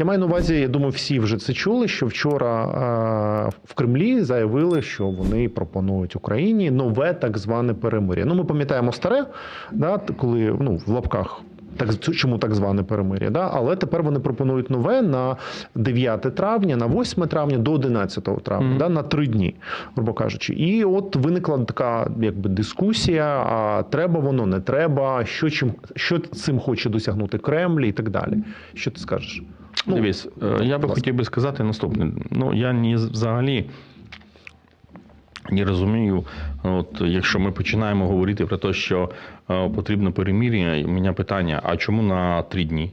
Я маю на увазі, я думаю, всі вже це чули, що вчора е, в Кремлі заявили, що вони пропонують Україні нове так зване перемир'я. Ну, ми пам'ятаємо старе, да, коли ну, в лапках. Так, чому так зване перемир'я? Да? Але тепер вони пропонують нове на 9 травня, на 8 травня до 11 травня, Мгм. да, на три дні, грубо кажучи. І от виникла така якби дискусія: а треба воно, не треба, що, чим, що цим хоче досягнути Кремль і так далі. Що ти скажеш? Ну, Дивись, е, я би хотів би сказати наступне. Ну, я ні взагалі не розумію, от якщо ми починаємо говорити про те, що е, потрібно перемір'я, у мене питання: а чому на три дні?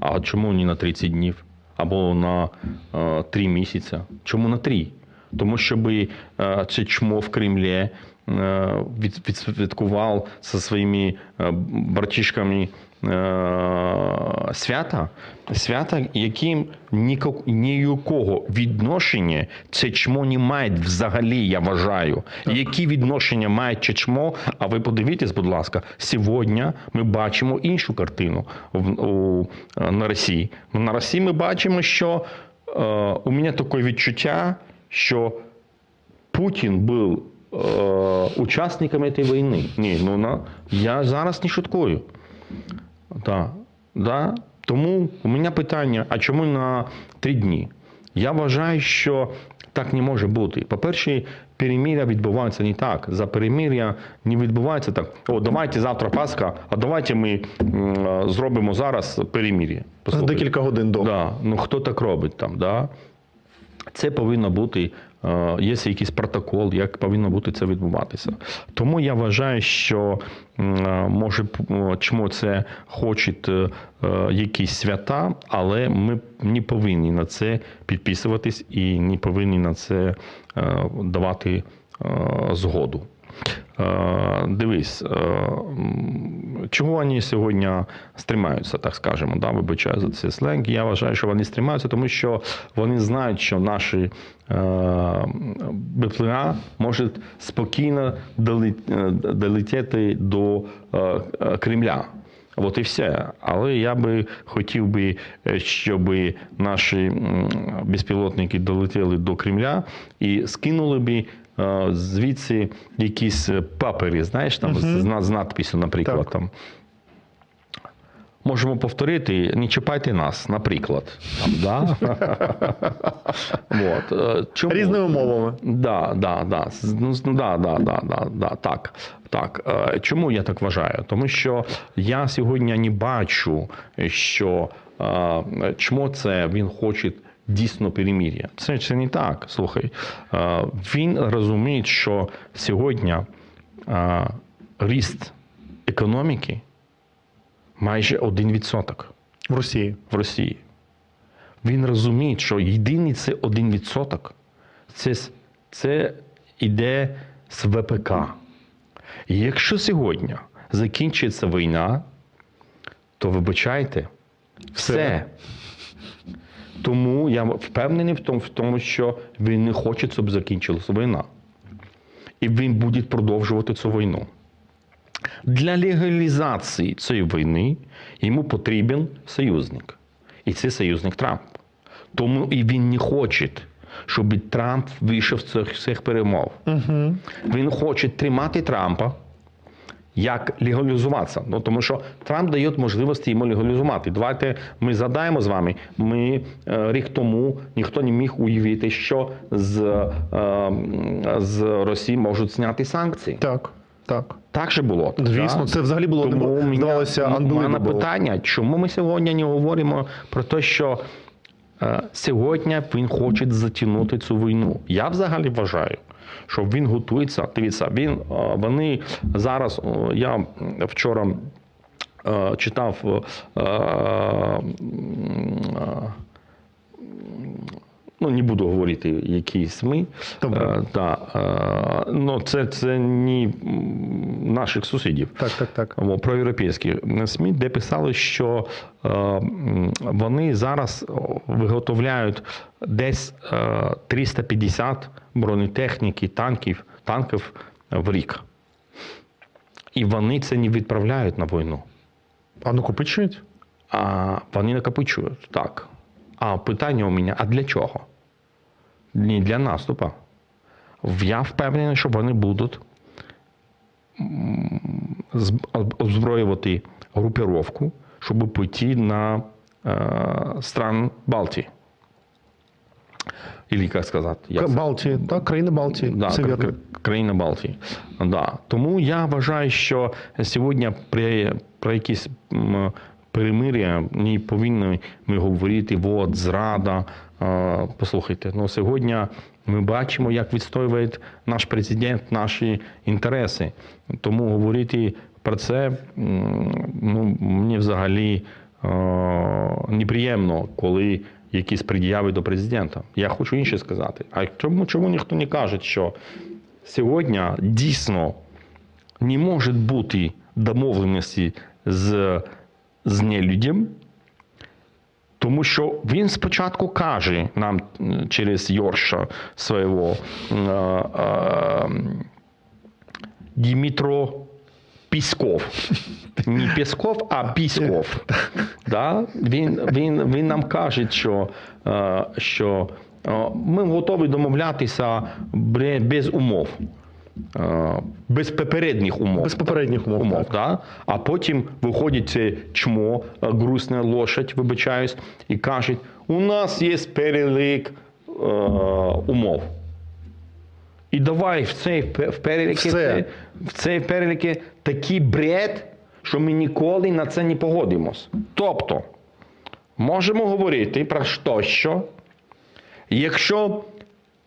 А чому не на 30 днів? Або на е, 3 місяці? Чому на 3? Тому щоб е, це чмо в Кремлі е, відсвяткував зі своїми е, братішками е, свята, свята, яким ніко- ніякого відношення це чмо не має взагалі, я вважаю. Які відношення має це чмо? А ви подивіться, будь ласка, сьогодні ми бачимо іншу картину в, у, на Росії. На Росії ми бачимо, що е, у мене таке відчуття, що Путін був е, учасником цієї війни. Ні, ну на, я зараз не шуткую. Да, да. Тому у мене питання: а чому на три дні? Я вважаю, що так не може бути. По-перше, переміря відбувається не так. За переміря не відбувається так. О, давайте завтра Пасха, а давайте ми м, зробимо зараз перемір'я. За Послухайте. декілька годин до. Да. Ну хто так робить там? Да? Це повинно бути, є якийсь протокол, як повинно бути це відбуватися. Тому я вважаю, що е, може чому це хочуть е, е, якісь свята, але ми не повинні на це підписуватись і не повинні на це е, давати е, згоду. Е, Дивись, е, чого вони сьогодні стримаються, так скажемо, да, вибачаю за цей сленг. Я вважаю, що вони стримаються, тому що вони знають, що наші е, БПЛА можуть спокійно долетіти до Кремля. От і все. Але я би хотів би, щоб наші безпілотники долетіли до Кремля і скинули би звідси якісь е, папери, знаєш, там з, з, надписю, наприклад. Так. Там. Можемо повторити, не чіпайте нас, наприклад. Там, да? От. е, Чому? Різними мовами. Да, да, да. Ну, да, да, да, да, да, так. Так. Е, Чому я так вважаю? Тому що я сьогодні не бачу, що е, чому це він хоче дійсно перемір'я. Це, це не так. Слухай. Він розуміє, що сьогодні ріст економіки майже 1% В Росії. в Росії. Він розуміє, що єдиний це 1%. Це, це йде з ВПК. І якщо сьогодні закінчиться війна, то вибачайте, все. Тому я впевнений в тому, в тому, що він не хоче, щоб закінчилася війна. І він буде продовжувати цю війну. Для легалізації цієї війни йому потрібен союзник. І це союзник Трамп. Тому і він не хоче, щоб Трамп вийшов з цих, перемов. Угу. Він хоче тримати Трампа, як легалізуватися. Ну, тому що Трамп дає можливості йому легалізувати. Давайте ми задаємо з вами. Ми е, рік тому ніхто не міг уявити, що з, е, з Росії можуть зняти санкції. Так, так. Так же було. Звісно, да? це взагалі було Тому мене- здавалося у мене питання, чому ми сьогодні не говоримо про те, що е, сьогодні він хоче затягнути цю війну. Я взагалі вважаю, що він готується. Дивіться, він е, вони зараз. е, Я вчора е, читав. Е, е, Ну, не буду говорити, які СМИ. Добре. Е, та, е, ну, це, це не наших сусідів. Так, так, так. Про європейські СМІ, де писали, що е, м, вони зараз виготовляють десь е, 350 бронетехніки, танків, танків в рік. І вони це не відправляють на війну, А накопичують? а вони накопичують. Так. А питання у мене: а для чого? Не для наступу. Я впевнений, що вони будуть озброювати групіровку, щоб піти на е, стран Балтії. Или як сказати? Як Балтії, так, країни Балтії. Да, кра- вірно. кра- країна Балтії. Да. Тому я вважаю, що сьогодні при, про якісь перемир'я не повинні ми говорити, от зрада. Послухайте, ну сьогодні ми бачимо, як відстоює наш президент наші інтереси. Тому говорити про це ну, мені взагалі неприємно, коли якісь пред'яви до президента. Я хочу інше сказати. А чому, чому ніхто не каже, що сьогодні дійсно не може бути домовленості з, з нелюдям, тому що він спочатку каже нам через Йорша свого е, е, Дмитро Пісков. Не Пісков, а Пісков. Да? Він, він, він нам каже, що, е, що ми готові домовлятися без умов. Е, Без попередніх умов. Без попередніх умов, умов так. да? А потім виходить це чмо, е, грустна лошадь, вибачаюсь, і каже: у нас є перелік е, умов. І давай в цей в переліки, Все. в цей переліки такий бред, що ми ніколи на це не погодимось. Тобто, можемо говорити про що, що якщо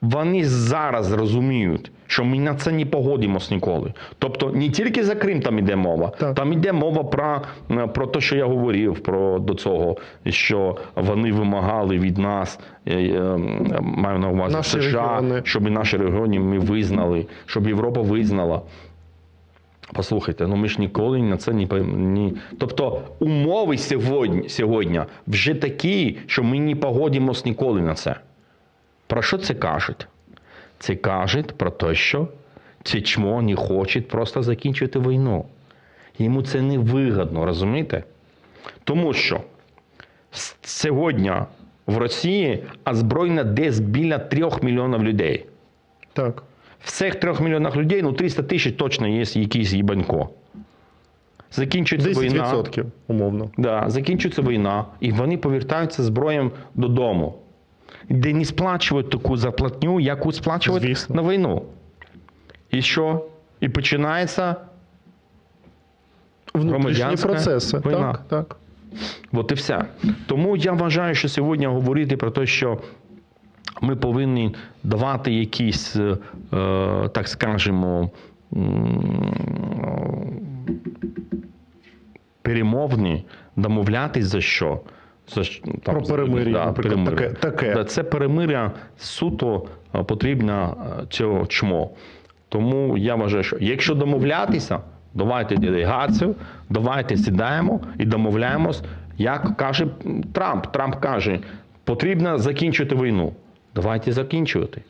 вони зараз розуміють, що ми на це не погодимось ніколи. Тобто не тільки за Крим там іде мова, Так. там іде мова про, е, про те, що я говорив про до цього, що вони вимагали від нас, е, е, маю на увазі Наші США, регіони. щоб і наші регіони ми визнали, щоб Європа визнала. Послухайте, ну ми ж ніколи на це не ні. Тобто умови сьогодні, сьогодні вже такі, що ми не погодимось ніколи на це. Про що це кажуть? Це кажуть про те, що це чмо не хоче просто закінчити війну. Йому це не вигідно, розумієте? Тому що сьогодні в Росії озброєно десь біля трьох мільйонів людей. Так. В цих трьох мільйонах людей ну 300 тисяч точно є якийсь їбанько. Закінчується війна. 10% умовно. Да, закінчується війна, і вони повертаються зброєм додому, де не сплачують таку зарплатню, яку сплачують Звісно. на війну. І що? І починається Внутрішні процеси. війна. Так, так. От і все. Тому я вважаю, що сьогодні говорити про те, що ми повинні давати якісь, е, так скажемо, перемовні, домовлятись за що. За, що, там, Про перемир'я, наприклад, таке- таке. Да, це перемир'я суто е, потрібно е, цього чмо. Тому я вважаю, що якщо домовлятися, давайте делегацію, давайте сідаємо і домовляємось, як каже Трамп. Трамп каже, потрібно закінчити війну. Давайте закінчувати.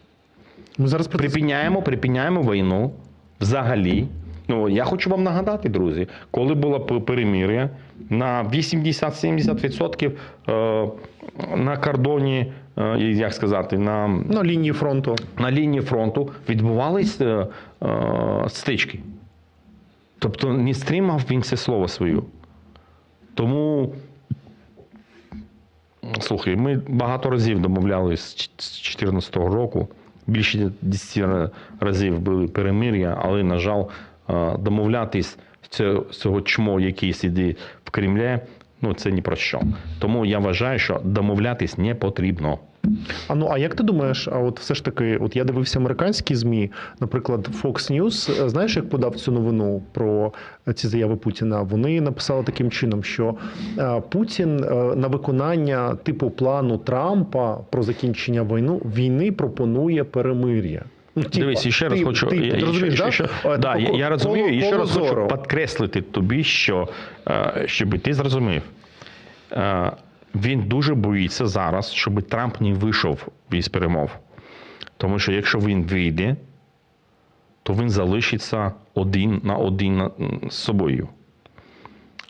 Ми зараз Припиняємо, припиняємо війну взагалі. Ну, я хочу вам нагадати, друзі, коли було п- перемир'я, на 80-70% е, на кордоні, е, як сказати, на, на лінії фронту. на лінії фронту відбувались е, стички. Тобто не стримав він це слово своє. Тому, слухай, ми багато разів домовлялись з 2014 року. Більше 10 разів були перемир'я, але, на жаль, домовлятись цього- чмо, який сидить в Кремлі, ну це ні про що. Тому я вважаю, що домовлятись не потрібно. А ну а як ти думаєш, а от все ж таки, от я дивився американські змі, наприклад, Fox News, е, знаєш, як подав цю новину про е, ці заяви Путіна? Вони написали таким чином, що е, Путін на виконання типу плану Трампа про закінчення війну війни пропонує перемир'я. Ну, Дивись, ще раз хочу. я, ти я, розумієш, ще- да? ще- Е, да, я, я коло- розумію, і ще раз хочу підкреслити тобі, що е, щоб ти зрозумів. Е, Він дуже боїться зараз, щоб Трамп не вийшов із перемов. Тому що якщо він вийде, то він залишиться один на один з собою.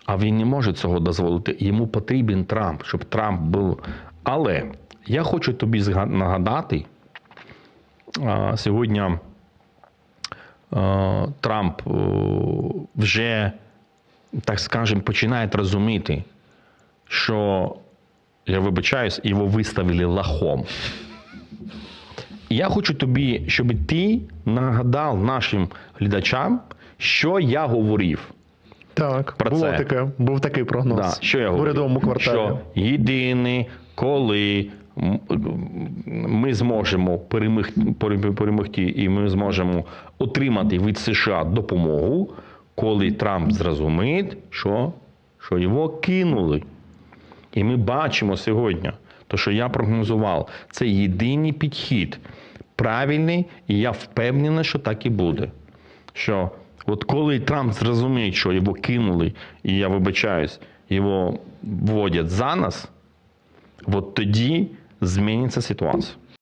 А він не може цього дозволити. Йому потрібен Трамп, щоб Трамп був Але я хочу тобі нагадати, сьогодні Трамп вже, так скажемо, починає розуміти, що я вибачаюсь, його виставили лахом. Я хочу тобі, щоб ти нагадав нашим глядачам, що я говорив. Так, Про було це. таке, був такий прогноз. Да, що я в урядовому кварталі. Що єдине, коли ми зможемо перемогти, і ми зможемо отримати від США допомогу, коли Трамп зрозуміє, що, що його кинули. І ми бачимо сьогодні, то, що я прогнозував, це єдиний підхід, правильний, і я впевнений, що так і буде. Що от коли Трамп зрозуміє, що його кинули, і я вибачаюсь, його вводять за нас, от тоді зміниться ситуація.